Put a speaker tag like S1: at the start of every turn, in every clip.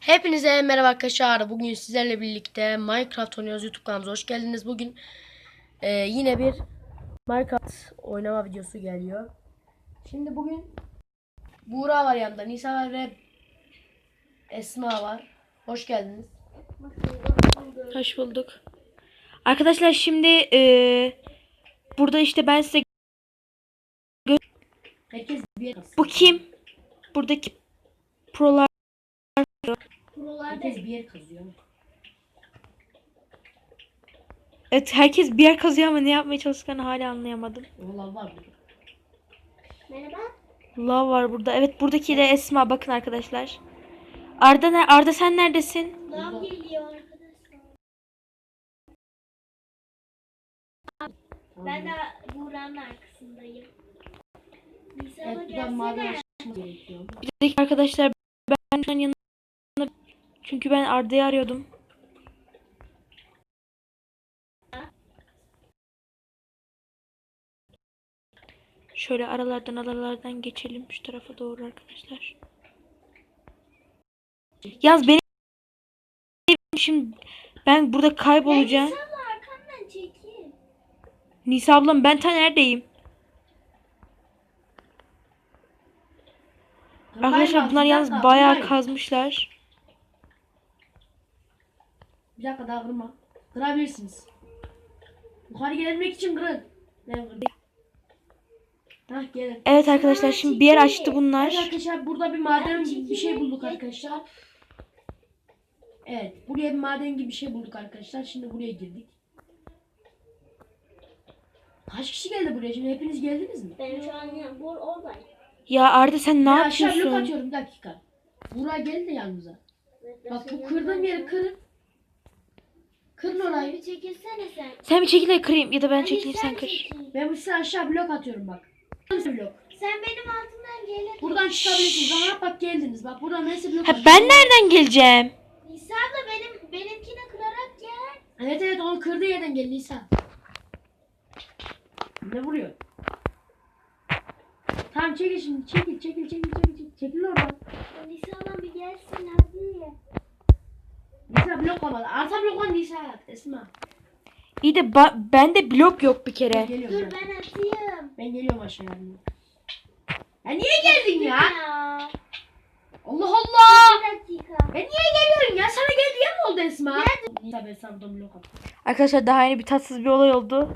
S1: Hepinize merhaba arkadaşlar. Bugün sizlerle birlikte Minecraft oynuyoruz. YouTube kanalımıza hoş geldiniz. Bugün e, yine bir Minecraft oynama videosu geliyor. Şimdi bugün Buğra var yanında. Nisa var ve Esma var. Hoş geldiniz.
S2: Hoş bulduk. Arkadaşlar şimdi eee, burada işte ben size bu kim? Buradaki prolar
S1: Herkes bir yer kazıyor.
S2: Evet herkes bir yer kazıyor ama ne yapmaya çalıştıklarını hala anlayamadım.
S1: Valla var burada.
S3: Merhaba.
S2: Lav var burada. Evet buradaki de Esma bakın arkadaşlar. Arda ne? Arda sen neredesin?
S3: Lav geliyor arkadaşlar. Ben de Buğra'nın arkasındayım. Nisa
S1: Evet
S3: gelsene.
S1: gerekiyor.
S2: Buradaki arkadaşlar ben şu an yanına çünkü ben Arda'yı arıyordum. Şöyle aralardan aralardan geçelim şu tarafa doğru arkadaşlar. Yaz benim şimdi ben burada kaybolacağım.
S3: Nisa abla arkamdan çekil.
S2: Nisa ablam ben ta neredeyim? Arkadaşlar bunlar yalnız bayağı kazmışlar.
S1: Bir dakika daha kırma. Kırabilirsiniz. Yukarı gelebilmek için kırın. Ben kırdım. Hah gelin.
S2: Evet arkadaşlar şimdi bir yer açtı bunlar.
S1: Evet arkadaşlar burada bir maden gibi bir şey bulduk arkadaşlar. Evet buraya bir maden gibi bir şey bulduk arkadaşlar. Şimdi buraya girdik. Kaç kişi geldi buraya? Şimdi hepiniz geldiniz mi?
S3: Ben şu an ya, Bur oradayım.
S2: Ya Arda sen ne
S1: Ben aşağı blok
S2: yapıyorsun?
S1: atıyorum bir dakika. Buraya gelin de yanımıza. Bak bu kırdığım yeri kırın. Kırın
S3: Sen
S1: orayı.
S3: bir çekilsene sen.
S2: Sen bir çekil de kırayım ya da ben
S3: Hadi
S2: çekeyim sen kır.
S3: çekil.
S1: Ben bu size aşağı blok atıyorum bak. Blok.
S3: Sen benim altımdan gelir.
S1: Buradan çıkabilirsiniz. Aha bak geldiniz. Bak buradan size blok
S2: Ha
S1: atıyorum.
S2: ben nereden geleceğim?
S3: Nisa abla benim benimkini kırarak gel.
S1: Evet evet onu kırdığı yerden gel Nisa. Ne vuruyor? Tamam çekil şimdi çekil çekil çekil çekil çekil, çekil oradan.
S3: Nisa abla bir gelsin hadi.
S1: Nisa blok olmalı. Arta blok var Nisa at. Esma.
S2: İyi de ba- bende blok yok bir
S1: Ben
S2: kere.
S1: geliyorum
S3: Dur
S1: ben.
S3: ben atayım.
S1: Ben geliyorum aşağıya. Ya niye geldin ya?
S3: Ya.
S1: Allah Allah.
S3: Bir dakika.
S1: Ben niye geliyorum ya? Sana gel diye mi oldu Esma? Nisa ben sana buradan blok at.
S2: Arkadaşlar daha yeni bir tatsız bir olay oldu.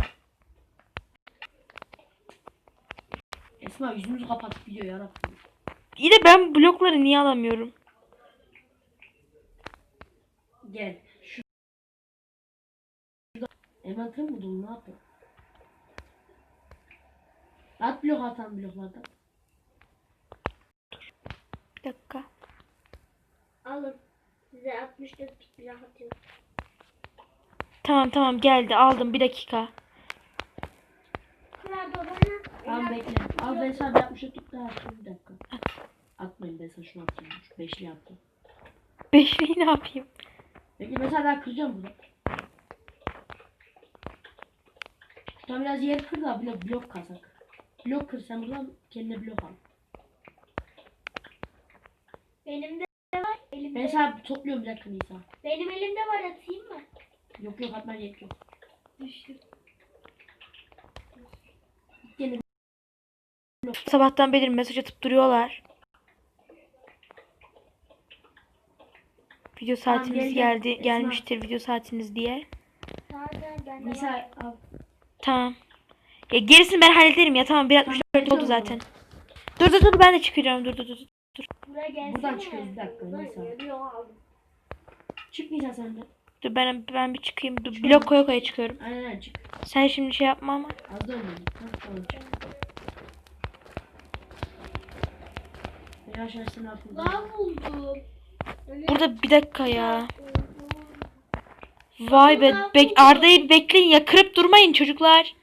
S1: Esma yüzümüzü kapat video yarabbim.
S2: İyi de ben blokları niye alamıyorum?
S1: Gel. Şu. Hemen kır mı dolu ne yapıyor? At blok atan bloklardan.
S2: Bir dakika.
S3: Alın. Size 64 bit bir atıyorum.
S2: Tamam tamam geldi aldım bir dakika.
S1: Tamam bekle. Al ben sana bir 60 tut daha atayım bir dakika. Atmayın ben sana şunu atayım. Şu beşli yaptım.
S2: Beşliği ne yapayım?
S1: Bekle ben sana daha kıracağım bunu. Şuradan biraz yer kır da blok, blok kazak. Blok kır sen buradan kendine blok al.
S3: Benim de var. Elimde.
S1: Ben sana topluyorum bir dakika Nisa.
S3: Benim elimde var atayım mı?
S1: Yok yok atman gerek yok.
S3: Düştüm.
S1: Gene
S2: Sabahtan beri mesaj atıp duruyorlar. Video saatiniz
S1: gel, gel.
S2: geldi
S1: Esma.
S2: gelmiştir video saatiniz diye.
S1: Nisa al.
S2: Tamam. Ya gerisini ben hallederim ya tamam 1.64 oldu zaten. Dur dur dur ben de çıkacağım dur dur dur.
S3: Buraya gelsene.
S1: Buradan çıkıyoruz, bir dakika, Nisa. Çık sen de.
S2: Dur ben ben bir çıkayım. Dur blok koya koya çıkıyorum.
S1: Aynen aynen çık.
S2: Sen şimdi şey yapma ama.
S1: Az da olmadı. Tamam çık.
S3: Lav buldum.
S2: Burada bir dakika ya.
S3: buldum.
S2: Vay be. Bek Arda'yı bekleyin ya kırıp durmayın çocuklar.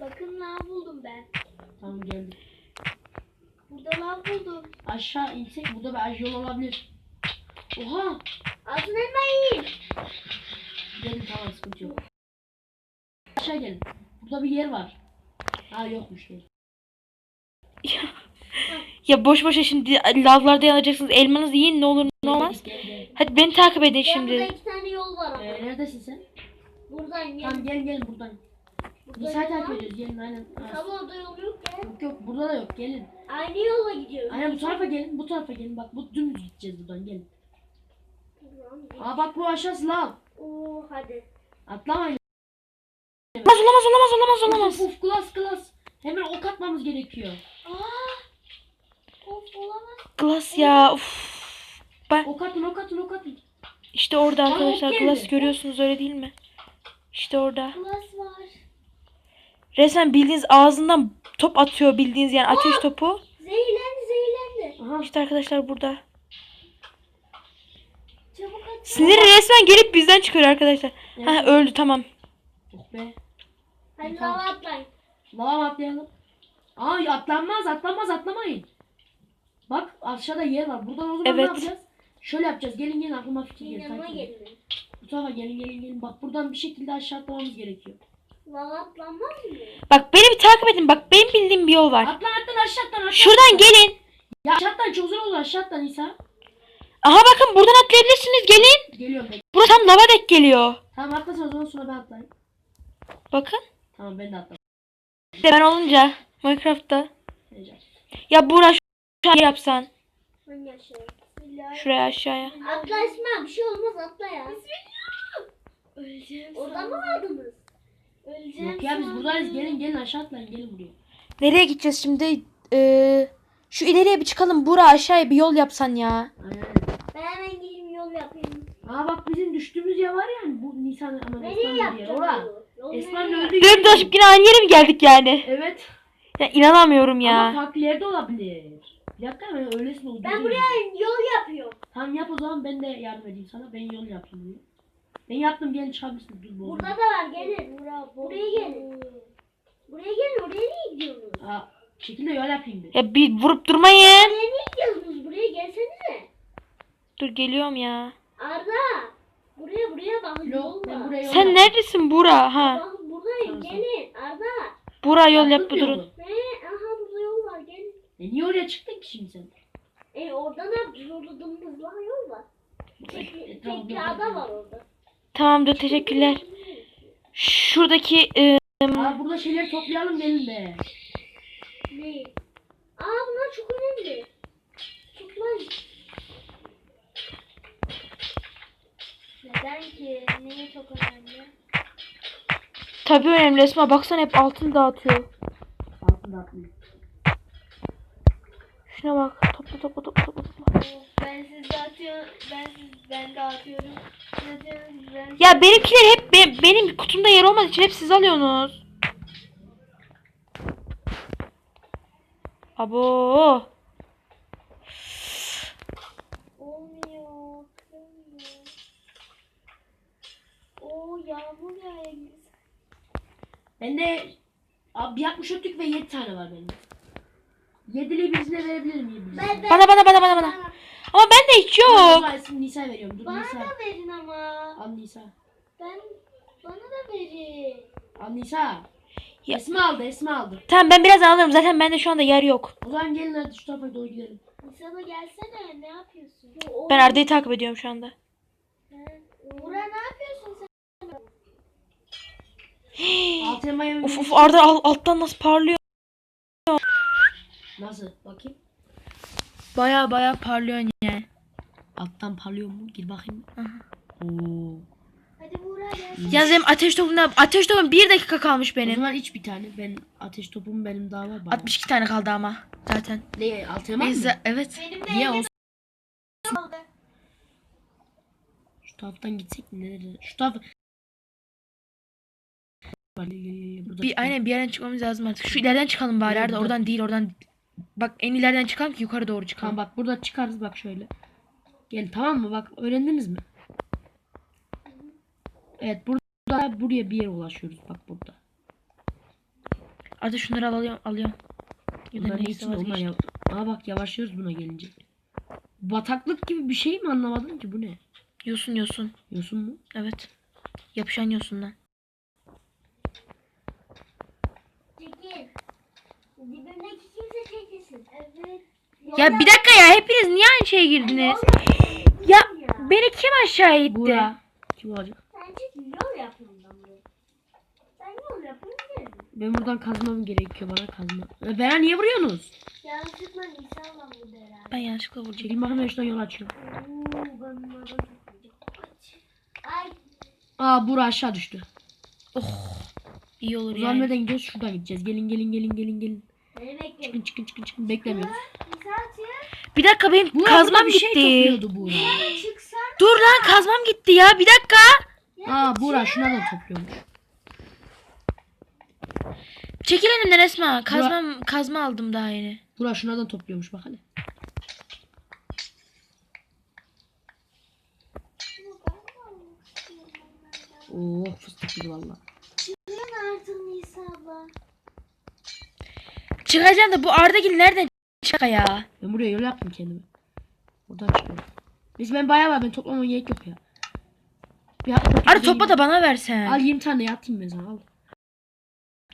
S3: Bakın lav buldum ben.
S1: Tamam geldim.
S3: Burada lav buldum.
S1: Aşağı insek burada bir yol olabilir. Oha.
S3: Altın elma yiyin.
S1: Gelin tamam sıkıntı yok. Aşağı gelin. Burada bir yer var. Ha yokmuş yer.
S2: Ya, boş boşa şimdi lavlarda yanacaksınız. Elmanızı yiyin ne olur ne olmaz. Hadi beni takip edin
S3: Ben burada
S2: şimdi.
S3: iki tane yol var ama.
S1: Ee, neredesin sen?
S3: Buradan gel.
S1: Tamam gel gel buradan.
S3: Burada
S1: Nisa'yı
S3: yol
S1: takip ediyoruz gelin aynen.
S3: Ama orada yol yok ya.
S1: Yok yok burada da yok gelin.
S3: Aynı yola gidiyoruz.
S1: Aynen bu tarafa gelin bu tarafa gelin bak bu dümdüz gideceğiz buradan gelin. Aa bak bu aşağısı lav.
S3: Oo hadi.
S1: Atlamayın.
S2: Olamaz olamaz olamaz olamaz olamaz.
S1: Uf uf klas klas. Hemen ok atmamız gerekiyor.
S3: Aa. Of olamaz.
S2: Glass ya. Uf. Ben
S1: Ok atın ok atın ok atın.
S2: işte orada
S1: Aa,
S2: arkadaşlar
S1: ok
S2: Glass görüyorsunuz öyle değil mi? İşte orada.
S3: Klas var.
S2: Resmen bildiğiniz ağzından top atıyor bildiğiniz yani ateş topu.
S3: Zehirlendi zehirlendi.
S1: Aha.
S2: İşte arkadaşlar burada.
S3: Çabuk at.
S2: Siniri resmen gelip bizden çıkıyor arkadaşlar. Ha öldü tamam.
S1: Oh be.
S3: Hadi lava atlayın.
S1: Lava atlayalım? Aa atlanmaz atlanmaz atlamayın. Bak aşağıda yer var. Buradan o zaman
S2: Evet.
S1: ne yapacağız? Şöyle yapacağız. Gelin gelin aklıma fikir geldi.
S3: yanıma gelin.
S1: Bu tarafa gelin gelin gelin. Bak buradan bir şekilde aşağı atlamamız gerekiyor.
S3: Lava atlanmaz mı?
S2: Bak beni bir takip edin. Bak benim bildiğim bir yol var.
S1: Atlan atlan aşağı atlan aşağı
S2: Şuradan
S1: atlan.
S2: gelin.
S1: Ya aşağı atlan çok zor olur aşağı atlan İsa.
S2: Aha bakın buradan atlayabilirsiniz. Gelin.
S1: Geliyorum ben.
S2: Burası tam lava dek geliyor.
S1: Tamam atlasın o zaman sonra ben atlayayım.
S2: Bakın.
S1: Tamam ben de atlayayım.
S2: Bir de ben olunca Minecraft'ta.
S1: Heyecan.
S2: Ya Buğra şu şu yapsan. Şuraya aşağıya.
S3: Atla Esma bir şey olmaz atla ya. Öleceğim Oradan mı aldınız? Öleceğim
S1: Yok ya biz buradayız. Gelin gelin aşağı atlayın gelin buraya.
S2: Nereye gideceğiz şimdi? Ee, şu ileriye bir çıkalım. Buğra aşağıya bir yol yapsan ya.
S1: Aynen.
S3: Ben hemen gideyim yol yapayım.
S1: Aa bak bizim düştüğümüz yer var ya bu Nisan ama
S3: Nereye
S1: Esma'nın yer.
S3: yapacağım
S1: Ora.
S3: yolu? Yol
S1: Esma'nın
S3: nereye?
S1: öldüğü
S2: Dönüp dolaşıp yine aynı yere mi geldik yani?
S1: Evet.
S2: Ya inanamıyorum
S1: Ama
S2: ya.
S1: farklı yerde olabilir. Bir dakika ben öylesine oldu.
S3: Ben buraya yol yapıyorum.
S1: Tamam yap o zaman ben de yardım edeyim sana. Ben yol yapayım buraya. Ben yaptım gelin çıkabilirsin. Dur bu.
S3: Burada da var gelin. Buraya gelin. Buraya gelin oraya niye gidiyorsunuz?
S1: Aa, şekilde yol yapayım bir.
S2: Ya bir vurup durmayın.
S3: Buraya niye gidiyorsunuz? Buraya gelsenize.
S2: Dur geliyorum ya.
S3: Arda. Buraya buraya bak yol
S1: ben
S3: var.
S1: buraya yol
S2: Sen
S1: yapayım.
S2: neredesin Buğra? Ha.
S3: Bak buradayım
S1: Tamam,
S3: gelin. Arda.
S2: Buğra yol yap bu
S1: mı
S2: durun.
S3: Ne? Aha burada yol var gelin.
S1: E niye oraya çıktın ki şimdi sen?
S3: E orada ne yapacağız? Orada dımdızlı yol var. Tek,
S1: Etrafında
S3: tek bir
S1: yol
S3: ada
S1: var.
S3: orada.
S2: Tamamdır teşekkürler. Şuradaki e,
S1: Aa burada şeyleri toplayalım gelin de.
S3: Ne? Aa bunlar çok önemli. Toplayın. Neden ki? Niye çok önemli?
S2: tabii önemli Esma baksana hep altın dağıtıyor.
S1: Altında atlayayım.
S2: Şuna bak. Topla topla topla topla. topla.
S3: Ben siz dağıtıyorum. Ben siz ben dağıtıyorum. Neden ben
S2: Ya benimkiler hep be- benim kutumda yer olmadığı için hep siz alıyorsunuz. Abo.
S3: olmuyor. Kırmıyor. Oo yağmur yağıyor.
S1: Bende abi yapmış ötük ve 7 tane var benim. Yedili birisine verebilir miyim?
S3: Ben de
S2: Bana bana bana bana bana. Ama bende hiç
S1: Yok. Ben Nisa veriyorum. Dur
S3: bana
S1: Nisa.
S3: da verin ama.
S1: Al Nisa.
S3: Ben bana da verin.
S1: Al Nisa.
S2: Ya-
S1: Esma aldı Esma aldı.
S2: Tamam ben birazdan alırım. Zaten bende şu anda yer yok.
S1: O zaman gelin hadi şu tarafa doğru gidelim.
S3: Nisa'da gelsene ne yapıyorsun?
S2: Ben Arda'yı takip ediyorum şu anda.
S3: Bura ne yapıyorsun sen?
S1: Alt elmayı
S2: Of of Arda al- alttan nasıl parlıyor.
S1: Nasıl? Bakayım.
S2: Baya baya parlıyor yani.
S1: Alttan parlıyor mu? Gir bakayım. Oo.
S3: Hadi Buğra gel.
S2: Yalnız benim ateş topumda ateş topum bir dakika kalmış
S1: O
S2: benim.
S1: zaman iç bir tane. Ben ateş topum benim daha var. bayağı.
S2: 62 tane kaldı ama zaten.
S1: Ne? Alt elma mı?
S2: Neyse evet.
S3: Benim de
S1: Niye olsun?
S3: kaldı.
S1: Şu taraftan gitsek mi? Nerede? Şu taraf. Burada
S2: Bir aynen bir yerden çıkmamız lazım artık. Şu ileriden çıkalım bari
S1: burada.
S2: Oradan değil oradan. Bak en ileriden çıkalım ki yukarı doğru çıkalım.
S1: Tamam bak burada çıkarız bak şöyle. Gel tamam mı? Bak öğrendiniz mi? Evet burada buraya bir yere ulaşıyoruz bak burada.
S2: Arda şunları alıyorum alıyorum. Ya da neyse
S1: onlar ya. Aa bak yavaşlıyoruz buna gelince. Bataklık gibi bir şey mi anlamadım ki bu ne?
S2: Yosun yosun.
S1: Yosun mu?
S2: Evet. Yapışan yosundan.
S3: Çekil. Dibimdeki kimse çekilsin. Evet.
S2: Ya bir dakika ya hepiniz niye aynı şeye girdiniz? Ya beni kim aşağı itti?
S1: Buğra. Kim olacak?
S3: Ben
S1: buradan kazmam gerekiyor bana kazma. E, Bana niye vuruyorsunuz?
S3: Yanlışlıkla vurdu herhalde.
S2: Ben yanlışlıkla vuracağım.
S1: Çekil bakayım ben şuradan yol açıyorum.
S3: Oo, ben bunlardan çok vurdum. Ay.
S1: Aa Buğra aşağı düştü.
S2: İyi olur
S1: O zaman
S2: yani.
S1: nereden gidiyoruz? Şuradan gideceğiz. Gelin gelin gelin gelin gelin.
S3: Beni.
S1: Çıkın çıkın çıkın çıkın. Beklemiyoruz.
S2: Bir dakika benim
S1: Buğra
S2: kazmam
S1: burada bir şey
S2: gitti.
S1: topluyordu Buğra.
S3: Nisan çıksan.
S2: Dur lan kazmam gitti ya bir dakika.
S1: Aa Buğra şunlardan topluyormuş.
S2: Çekil elimden Esma. Kazmam kazma aldım daha yeni.
S1: Buğra şunlardan topluyormuş bak hadi. Oh fıstık gibi valla.
S3: Çıkın artık Nisan abla.
S2: Çıkacağım da bu Ardagil nereden çıkar ya?
S1: Ben buraya yol yaptım kendime. Oradan çıkıyorum. Biz ben bayağı var ben toplamama gerek yok ya. Bir
S2: Arda topla da bana versen.
S1: Al 20 tane atayım ben sana al.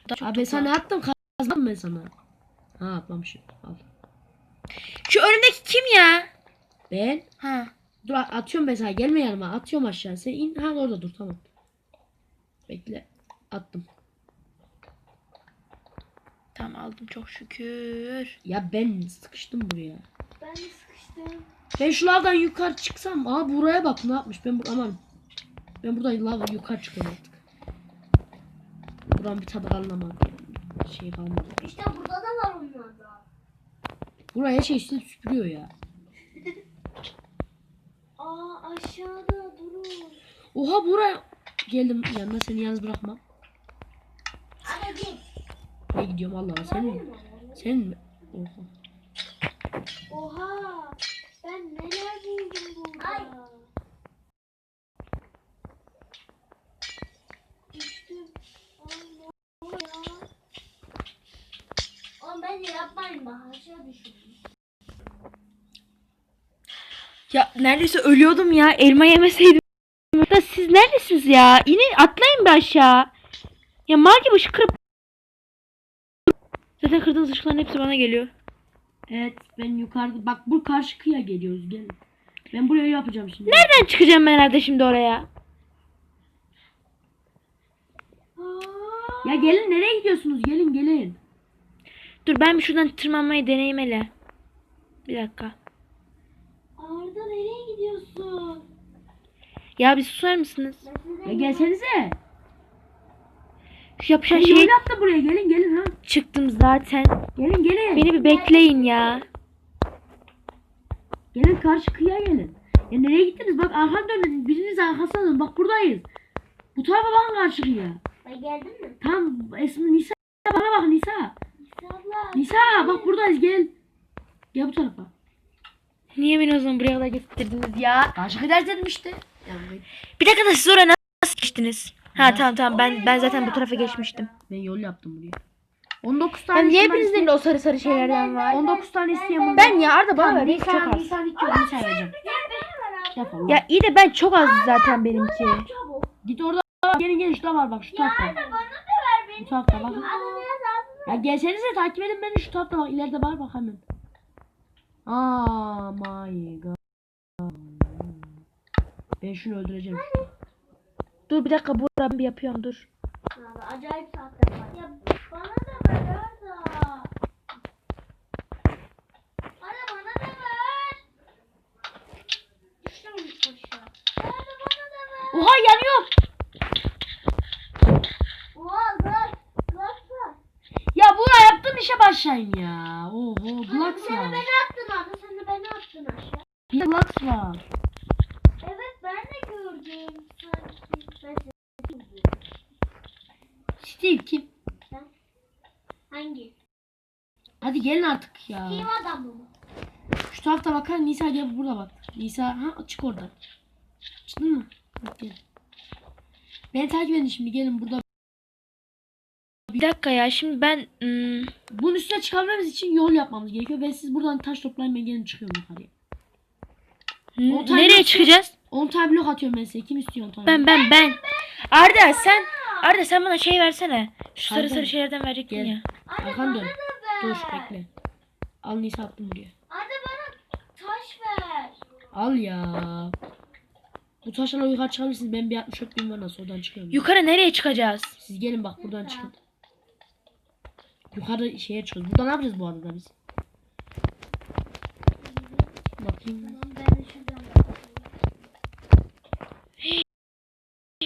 S2: Çok
S1: Abi ben sana attım kazmam ben sana. Ha atmamışım al.
S2: Şu önündeki kim ya?
S1: Ben
S2: Ha.
S1: dur atıyorum ben sana gelme yanıma atıyorum aşağı sen in ha orada dur tamam. Bekle attım.
S2: Tamam aldım çok şükür.
S1: Ya ben sıkıştım buraya.
S3: Ben de sıkıştım.
S1: Ben şu lavdan yukarı çıksam aa buraya bak ne yapmış ben bur aman. Ben buradan lav yukarı çıkıyorum artık. Buranın bir tadı kalmadı. Şey kalmadı.
S3: İşte burada da var onlarda.
S1: Buraya şey üstüne süpürüyor ya.
S3: Aa aşağıda durun.
S1: Oha buraya geldim yanına seni yalnız bırakmam.
S3: Hadi git.
S1: Ne gidiyorum Allah'a senin mi? Senin mi? Oha.
S3: Oha. Ben neler buldum burada. Ay. Düştüm. Ya? Oğlum yapmayın bak aşağı düştüm.
S2: Ya neredeyse ölüyordum ya. Elma yemeseydim. Da siz neredesiniz ya? İnin atlayın bir aşağı. Ya mal gibi ışık kırıp. Zaten kırdığınız ışıkların hepsi bana geliyor.
S1: Evet ben yukarıda bak bu karşı kıya geliyoruz gelin. Ben buraya yapacağım şimdi.
S2: Nereden çıkacağım ben herhalde şimdi oraya?
S1: Ya gelin nereye gidiyorsunuz? Gelin gelin.
S2: Dur ben bir şuradan tırmanmayı deneyeyim hele. Bir dakika.
S3: Arda nereye gidiyorsun?
S2: Ya bir susar mısınız?
S1: Ya gelsenize.
S2: Şu yapışan şey
S1: yol yaptım buraya gelin gelin ha.
S2: çıktım zaten.
S1: Gelin gelin.
S2: Beni bir bekleyin ya.
S1: Gelin karşı kıyıya gelin. Ya nereye gittiniz? Bak arkan dönün. Biriniz arkasına dönün. Bak buradayız. Bu tarafa bakın karşı kıyıya.
S3: Ben geldin mi?
S1: Tam Esma Nisa bana bak Nisa.
S3: Nisa abla.
S1: Nisa bak buradayız gel. Gel bu tarafa.
S2: Niye beni o zaman buraya kadar getirdiniz ya?
S1: Karşı kıyıya dedim işte.
S2: Bir dakika da siz oraya nasıl geçtiniz? Ha tamam tamam ben ben zaten bu tarafa geçmiştim.
S1: Ben yol yaptım buraya. 19 tane
S2: Ben niye hepinizin de o sarı sarı şeylerden var?
S1: 19 tane isteyen
S2: Ben ya Arda bana
S1: Tamam,
S2: ver.
S1: Nisa,
S2: Çok az.
S1: Nisa bitiyor. Nisa vereceğim. Yapalım.
S2: Ya iyi de ben çok az zaten benimki.
S1: Git orada. Gelin gelin şurada var bak şu tarafta.
S3: Bana da ver beni.
S1: Bu tarafta bak. Ya gelsenize takip edin beni şu tarafta bak ileride var bak hemen. Oh my god. Ben şunu öldüreceğim.
S2: Dur bir dakika bu ben bir yapıyorum dur.
S3: Abi, acayip saatte var. Ya bana da ver Arda. Arda bana da ver. Düştüm aşağı. Arda bana da ver.
S1: Oha yanıyor.
S3: Oha. Glas var.
S1: Ya Buğra yaptığın işe başlayın ya. Oho Glax
S3: Sen de beni attın Arda. Sen de beni attın aşağı.
S1: Bir Glax var.
S3: Evet ben de gördüm. Sanki ben seni gördüm.
S1: Steve kim?
S3: Hangi?
S1: Hadi gelin artık ya.
S3: Kim adamı mı?
S1: Şu tarafta bakar Nisa gel burada bak. Nisa ha çık oradan. Çıktın mı? Bak gel. Beni takip edin şimdi gelin burada.
S2: Bir dakika ya şimdi ben hmm,
S1: Bunun üstüne çıkabilmemiz için yol yapmamız gerekiyor. Ben siz buradan taş toplayın ben gelin çıkıyorum yukarıya.
S2: n- nereye çıkacağız?
S1: 10 tane blok atıyorum ben size. Kim istiyor 10 tane?
S2: Ben ben ben. Arda sen Arda sen bana şey versene. Şu sarı
S1: Arda,
S2: sarı şeylerden verecektin
S1: gel.
S2: ya.
S3: Arda
S1: Arkan dön. Dur bekle. Al Nisa attım buraya.
S3: Arda
S1: Al ya. Bu taşlarla yukarı çıkabilirsiniz. Ben bir 64 bin var nasıl oradan çıkıyorum.
S2: Yukarı nereye çıkacağız?
S1: Siz gelin bak buradan çıkın. Yukarı şeye çıkıyoruz. Burada ne yapacağız bu arada biz? Bakayım.
S3: Tamam ben de şuradan bakayım.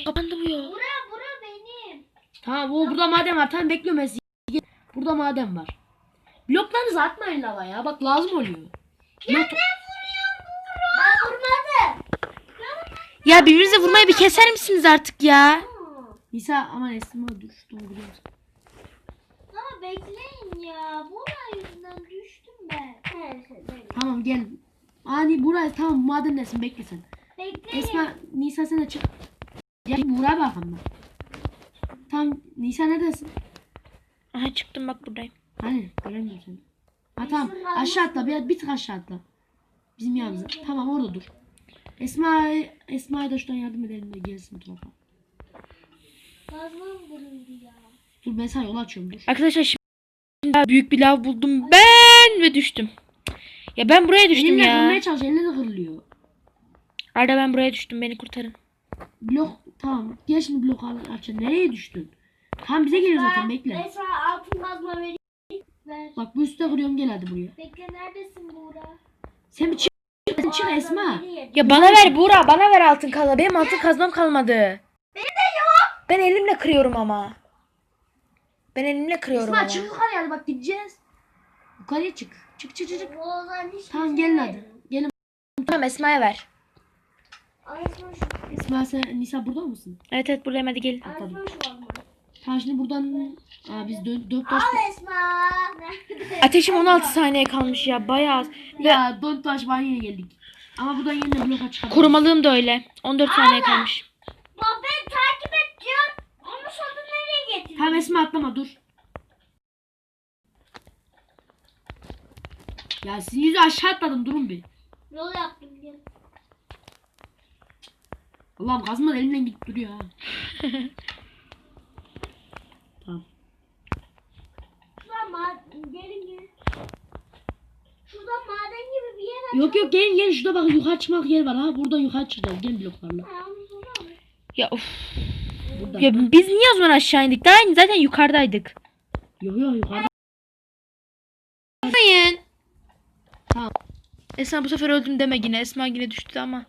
S2: Kapandı bu yol.
S3: Bura bura benim.
S1: Tamam o burada maden var. Tamam bekliyorum ben sizi. Burada maden var. Bloklarınızı atmayın lava ya. Bak lazım oluyor. Blok...
S3: Ben vurmadım.
S2: Ya birbirinize vurmayı bir keser misiniz artık ya?
S1: Nisa aman Esma düştüm vuruyorum.
S3: Ama bekleyin ya. Bura yüzünden düştüm ben.
S1: Tamam gel. Ani buraya tamam madendesin bekle sen.
S3: Bekleyin.
S1: Esma Nisa sen de çık. Gel buraya bak ama. Tamam Nisa neredesin?
S2: Aha çıktım bak buradayım.
S1: Göremiyorum seni. Ha tamam aşağı atla bir, bir tık aşağı atla. Bizim yanımıza. Tamam orada dur. Esma Esma'ya da şuradan yardım edelim de gelsin tarafa.
S3: Kazmam kırıldı ya.
S1: Dur ben sana yol açıyorum dur.
S2: Arkadaşlar şimdi daha büyük bir lav buldum ben ve düştüm. Ya ben buraya düştüm
S1: Elimle
S2: ya.
S1: kırmaya çalış eline de kırılıyor.
S2: Arda ben buraya düştüm beni kurtarın.
S1: Blok tamam. Gel şimdi blok al aç. Nereye düştün? Tam bize geliyor zaten bekle.
S3: Ben sana altın kazma vereyim. Ver.
S1: Bak bu üstte kırıyorum gel hadi buraya.
S3: Bekle neredesin Buğra?
S1: Sen bir çık. Sen çık Esma.
S2: Ya bana ver Buğra bana ver altın kazma. Benim altın kazmam kalmadı. Benim de yok. Ben elimle kırıyorum ama. Ben elimle kırıyorum
S1: Esma
S2: ama.
S1: çık yukarıya hadi bak gideceğiz. Yukarıya çık. Çık çık çık. Tamam gelin hadi. Gelin.
S2: Tamam Esma'ya ver.
S1: Esma sen Nisa burada mısın?
S2: Evet evet buradayım hadi gelin.
S3: Alma.
S1: Tamam şimdi buradan Aa, biz dö dört taş
S3: Al Esma.
S2: Ateşim 16 saniye kalmış ya bayağı az.
S1: ya dört taş var yine geldik. Ama buradan yine bloka çıkalım.
S2: Korumalığım da öyle. 14 saniye kalmış.
S3: Bak ben takip edeceğim. Onu sonra nereye getirdin?
S1: Tamam Esma atlama dur. Ya sizin yüzü aşağı atladım durun bir.
S3: Yol yaptım gel.
S1: Allah'ım kazma elimden gidip duruyor ha. tamam.
S3: Şuradan maden gelin gelin. Şuradan maden gibi bir yer
S1: Yok yok gelin gelin şurada bak yukarı çıkmak yer var ha. Buradan yukarı çıkacağız gelin bloklarla.
S2: Ya of. Ya biz niye o zaman aşağı indik? Daha zaten yukarıdaydık.
S1: Yok yok yukarı.
S2: Hayır.
S1: Tamam.
S2: Esma bu sefer öldüm deme yine. Esma yine düştü ama.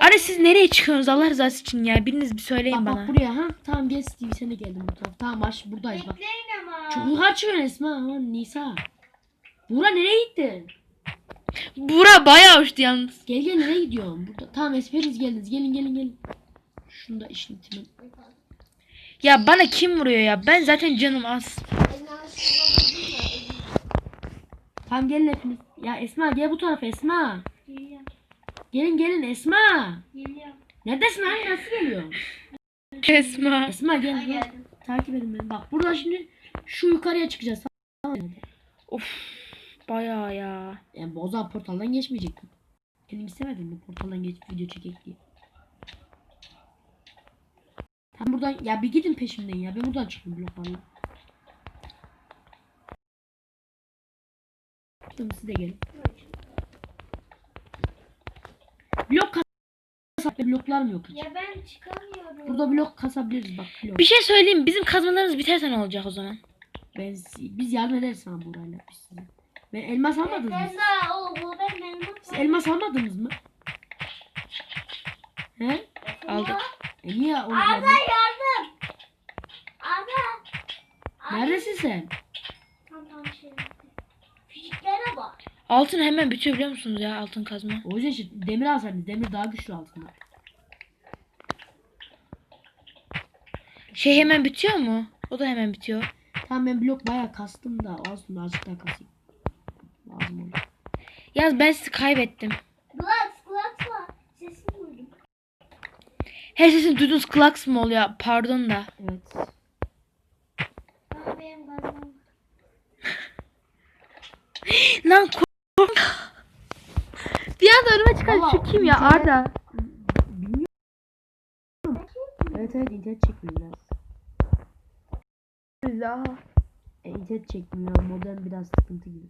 S2: Ara siz nereye çıkıyorsunuz Allah rızası için ya? Biriniz bir söyleyin
S1: Bak
S2: bana.
S1: bak buraya ha. Tamam gel Steve sen de geldin bu tarafa. Tamam baş buradayız bak.
S3: Bekleyin.
S1: Çok yukarı çıkıyorsun Esma. Aman Nisa. Bura nereye gittin?
S2: Bura bayağı uçtu yalnız.
S1: Gel gel nereye gidiyorsun? Burada. Tamam hepiniz geldiniz. Gelin gelin gelin. Şunu da işletimin.
S2: Ya bana kim vuruyor ya? Ben zaten canım az.
S1: Tamam gelin hepiniz. Ya Esma gel bu tarafa Esma.
S3: Geliyorum.
S1: Gelin gelin Esma.
S3: Geliyorum.
S1: Neredesin hani nasıl geliyorsun?
S2: Esma.
S1: Esma gel. gel. Takip edin beni. Bak burada şimdi şu yukarıya çıkacağız.
S2: Of. Bayağı ya.
S1: Yani o zaman portaldan geçmeyecektim. Kendim istemedim bu portaldan geçip video çekek diye. Tam buradan ya bir gidin peşimden ya. Ben buradan çıktım bloklarla. Tamam siz de gelin. Blok bloklar mı yok hiç?
S3: Ya ben çıkamıyorum.
S1: Burada blok kasabiliriz bak blok.
S2: Bir şey söyleyeyim. Bizim kazmalarımız biterse ne olacak o zaman?
S1: Ben, biz yardım ederiz sana burayla biz size. Ben elmas almadınız mı?
S3: Ben daha o bu ben
S1: Siz elmas almadınız mı? He?
S2: Aldık.
S1: E niye onu
S3: Arda yardım. Arda. Arda.
S1: Neredesin sen?
S3: Tamam tamam şey. Fiziklere bak.
S2: Altın hemen bitiyor biliyor musunuz ya altın kazma?
S1: O yüzden işte demir alsaydınız. Demir daha güçlü altında.
S2: Şey hemen bitiyor mu? O da hemen bitiyor.
S1: Tamam ben blok bayağı kastım da aslında azıcık daha kasayım. Lazım olur.
S2: Yalnız ben sizi kaybettim.
S3: Glax Glax var. Sesini duydum.
S2: Her sesini duydunuz klaks mı oluyor? Pardon da.
S1: Evet.
S3: Benim gazım.
S2: Lan kork. Bir anda önüme çıkan
S1: Valla
S2: şu kim ya Arda?
S1: Evet evet internet çekmiyor biraz. E, internet çekmiyor. Modem biraz sıkıntı gibi.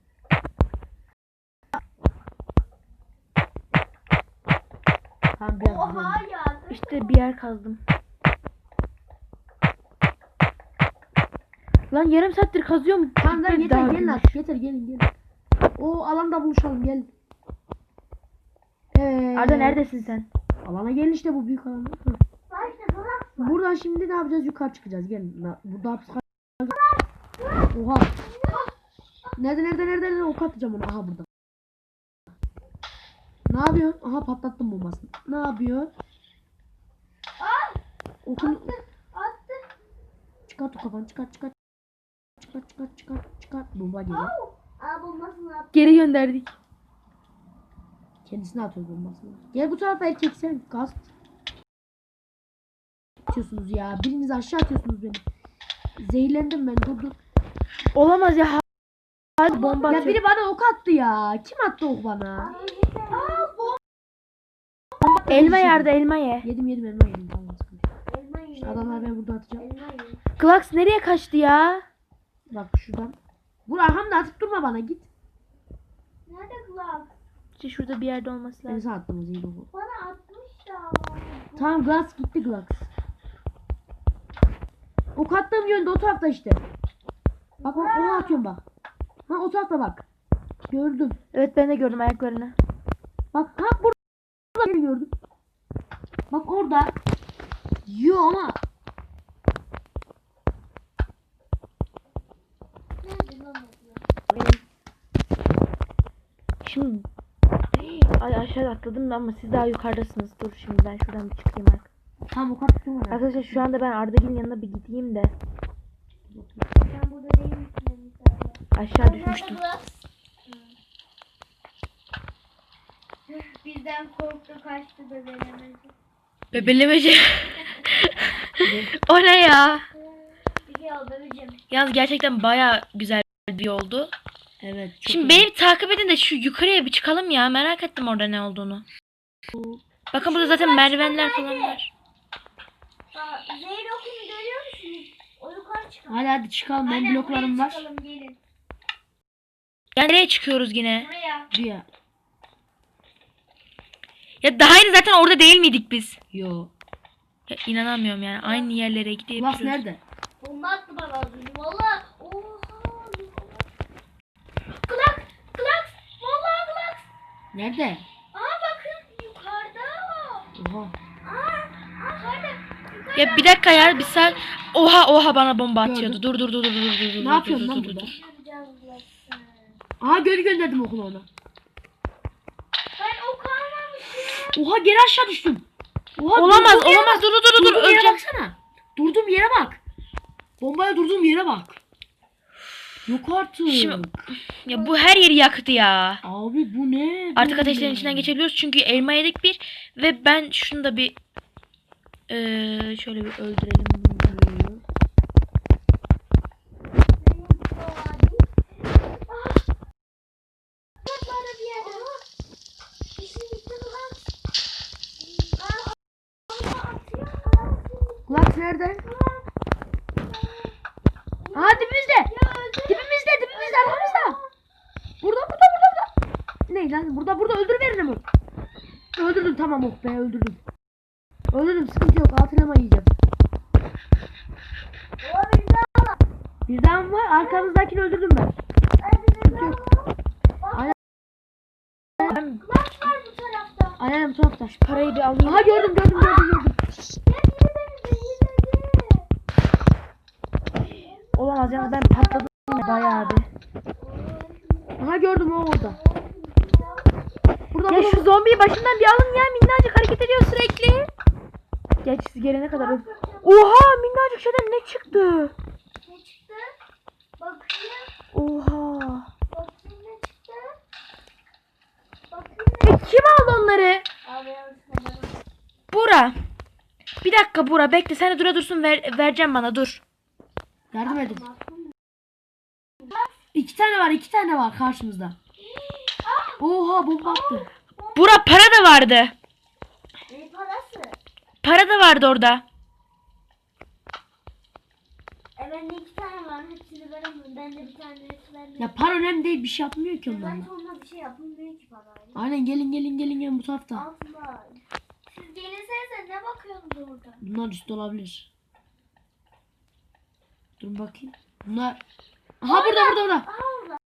S1: Tamam biraz.
S3: Oha ya.
S2: İşte bir yer kazdım. Lan yarım saattir kazıyorum.
S1: Tamam lan yeter gelin artık yeter gelin gelin. O alanda buluşalım gelin. Ee,
S2: Arda neredesin sen?
S1: Alana gelin işte bu büyük alana. Buradan şimdi ne yapacağız? Yukarı çıkacağız. Gelin. Burada hapis Oha. Nerede nerede nerede nerede ok atacağım onu. Aha burada. Ne yapıyorsun? Aha patlattım bombasını. Ne yapıyor? Okun
S3: Attı.
S1: çıkart o kafanı çıkart çıkart. Çıkart çıkart çıkart çıkart. Bomba geliyor.
S3: Aa bombasını attı.
S2: Geri gönderdik.
S1: Kendisine atıyor bombasını. Gel bu tarafa erkek sen. Gaz. Atıyorsunuz ya. Biriniz aşağı atıyorsunuz beni. Zehirlendim ben. Dur dur.
S2: Olamaz ya. ha- Hadi bomba
S1: Ya
S2: atıyor.
S1: biri bana ok attı ya. Kim attı ok bana?
S3: Aa bomba.
S2: Elma yerde elma ye.
S1: Yedim yedim elma yedim.
S3: Yiyin.
S1: Adamlar ben burada atacağım.
S2: Klax nereye kaçtı ya?
S1: Bak şuradan. Vur arkamda atıp durma bana git.
S3: Nerede kulak?
S2: İşte şurada bir yerde olması
S1: Ben
S2: lazım.
S1: sana attım bu.
S3: Bana atmış da.
S1: Tamam Glass gitti Glass. Ok attığım yönde o tarafta işte. Bak o, onu atıyorum bak. Ha o tarafta bak. Gördüm.
S2: Evet ben de gördüm ayaklarını.
S1: Bak ha burada Geri gördüm. Bak orada. Yo ama?
S2: Şimdi Ay aşağı atladım da ama siz daha yukarıdasınız. Dur şimdi ben şuradan bir çıkayım artık.
S1: Tam ok attım var.
S2: Arkadaşlar şu anda ben Arda'gil'in yanına bir gideyim de
S3: Sen burada değil misin?
S2: aşağı düşmüştüm.
S3: Bizden korktu kaçtı bebeğlemedi.
S2: Bebelemece. o ne ya?
S3: Bebeğim.
S2: Yalnız gerçekten baya güzel bir oldu.
S1: Evet. çok
S2: Şimdi
S1: iyi.
S2: beni takip edin de şu yukarıya bir çıkalım ya. Merak ettim orada ne olduğunu. Bakın burada zaten merdivenler falan var.
S3: Zehir okunu görüyor musunuz? O yukarı çıkalım.
S1: Hadi hadi çıkalım. Benim
S3: Aynen,
S1: bloklarım
S3: buraya
S1: var.
S3: Çıkalım gelin.
S2: Ya nereye çıkıyoruz yine?
S3: Buraya.
S1: Buraya.
S2: Ya daha yeni zaten orada değil miydik biz?
S1: Yo.
S2: Ya inanamıyorum yani. Aynı yerlere gidip
S1: Glass
S2: duruyoruz.
S1: nerede?
S3: Bomba attı bana az önce. Valla. Oha. Kulak. Kulak. Valla kulak.
S1: Nerede?
S3: Aa bakın yukarıda.
S1: Oha.
S2: Ya bir dakika ya bir saat. Oha oha bana bomba atıyordu. Dur dur dur dur dur dur dur.
S1: Ne yapıyorsun
S2: dur,
S1: lan
S2: dur,
S1: burada?
S2: dur.
S1: Aha geri gönderdim okula ona.
S3: Ben ok almamışım.
S1: Oha geri aşağı düştüm. Oha,
S2: Olamaz
S1: yere
S2: olamaz dur dur dur dur
S1: Durduğum yere
S2: öleceğim.
S1: baksana. Durduğum yere bak. Bombaya durduğum yere bak. Yok artık.
S2: Şimdi- Ya bu her yeri yaktı ya.
S1: Abi bu ne?
S2: Artık
S1: böyle?
S2: ateşlerin içinden geçebiliyoruz çünkü elma yedik bir ve ben şunu da bir eee, şöyle bir öldürelim.
S3: Atıyor.
S1: Kulak nerede? Aha dibimizde. Dibimizde dibimizde arkamızda. Burada burada burada burada. Ne lan burada burada öldürüverin onu. Öldürdüm tamam oh be öldürdüm. Öldürdüm sıkıntı yok altılama yiyeceğim.
S3: O bir daha.
S1: Birden var arkamızdakini öldürdüm ben. Aynen.
S3: Bu tarafta.
S1: Aynen bu.
S2: Parayı bir alayım.
S1: Aha gördüm gördüm gördüm gördüm.
S2: Olamaz yalnız ben patladım bayağı bir.
S1: Aha gördüm o orada. Burada
S2: Ya şu zombiyi başından bir alın ya minnacık hareket ediyor sürekli. Geç siz gelene kadar. Oha minnacık şeyden ne çıktı?
S3: Ne çıktı? Bakayım.
S2: Oha.
S3: Bakayım ne çıktı? Bakayım
S2: E, kim aldı onları?
S3: Abi
S2: Bura. Bir dakika Bura bekle sen de dura dursun ver, vereceğim bana dur.
S1: Yardım edin. İki tane var iki tane var karşımızda. Oha bomba attı.
S2: Bura para da vardı. Para da vardı orada.
S3: E bende iki tane var. Hepsini veremem. Bende bir tanesi bende.
S1: Ya para önemli değil bir şey yapmıyor ki onlar.
S3: Ben onunla bir şey yapılmıyor ki parayla.
S1: Aynen gelin gelin gelin gelin bu tarafta.
S3: Altında. gelirsenize ne bakıyorsunuz orada?
S1: Bunlar üstü olabilir. Dur bakayım. Bunlar... Aha burada burada burada.
S3: Aa orada.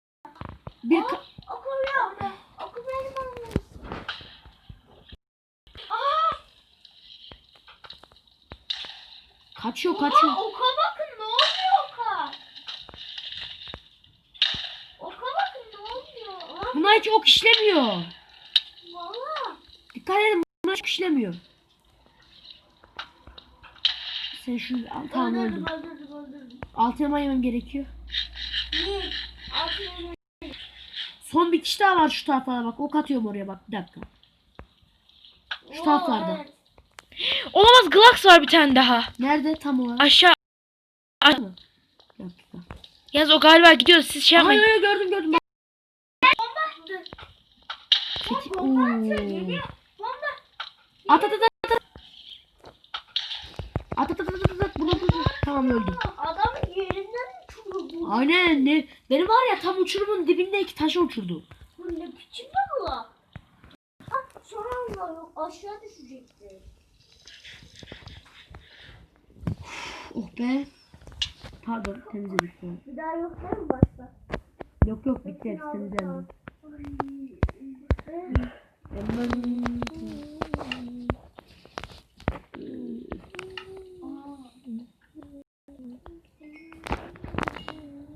S1: Bir ka-
S3: Okul yok. Okul benim annem. Aa!
S1: Kaçıyor kaçıyor.
S3: Aa, oka bakın ne oluyor oka? Oka bakın ne oluyor? Aa,
S1: Bunlar hiç ok işlemiyor.
S3: Valla.
S1: Dikkat edin bunlar hiç ok işlemiyor. Sen şu tamam öldüm.
S3: Öldürdüm öldürdüm.
S1: Altı elma yemem gerekiyor.
S3: Niye? Altın
S1: Son bir kişi daha var şu taraflara bak. Ok atıyorum oraya bak. Bir dakika. Şu taraflarda.
S3: Evet.
S2: Olamaz Glax var bir tane daha.
S1: Nerede tam olarak?
S2: Aşağı.
S1: Dakika.
S2: Yalnız o galiba gidiyor. Siz şey yapmayın.
S1: hayır gördüm gördüm. Peki. Oo.
S3: Geliyor. Bomba.
S1: At at at at. at. At at at at at at. Bunu bunu. Tamam öldüm.
S3: Adam yerinden uçurdu.
S1: Aynen ne? Benim var ya tam uçurumun dibinde iki taşı uçurdu.
S3: Bu ne biçim bu? Ah, sonra aşağı düşecekti.
S1: Oh be. Pardon temizledik.
S3: Bir daha yok mi başta?
S1: Yok yok bitti hepsi temizlendi.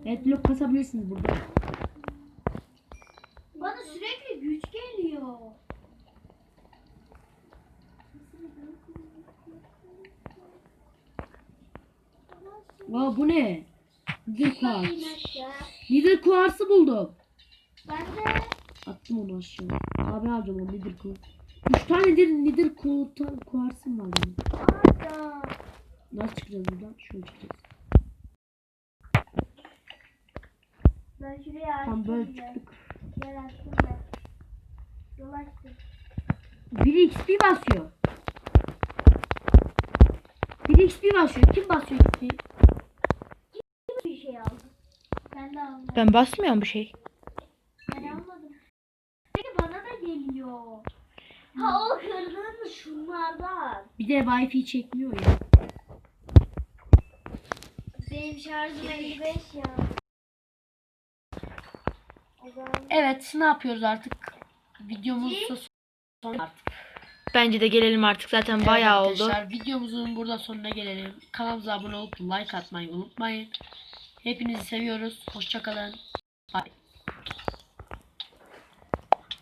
S1: Evet blok kasabilirsiniz burada.
S3: Bana sürekli güç geliyor.
S1: Aa bu ne?
S3: İn aşağı.
S1: Needle quartz'ı buldum.
S3: Ben de
S1: Attım onu aşağı. Abi alacağım onu needle quartz. Üç tane nedir nedir quartz'ım var benim.
S3: Arda.
S1: Nasıl çıkacağız buradan? Şöyle çıkacağız.
S3: Ben şuraya
S1: Tam böyle çıktık.
S3: Gel açtım ben. Yol açtım.
S1: Biri XP basıyor. Biri XP basıyor. Kim basıyor XP?
S3: Bir şey aldım. Almadım.
S2: Ben basmıyorum bir şey.
S3: Ben almadım. Peki bana da geliyor. Ha o kırdığın şunlardan.
S1: Bir de Wi-Fi çekmiyor ya.
S3: Benim şarjım 55 ya.
S1: Evet ne yapıyoruz artık? Videomuz da son artık.
S2: Bence de gelelim artık zaten bayağı oldu.
S1: arkadaşlar, Videomuzun burada sonuna gelelim. Kanalımıza abone olup like atmayı unutmayın. Hepinizi seviyoruz. Hoşçakalın. Bye.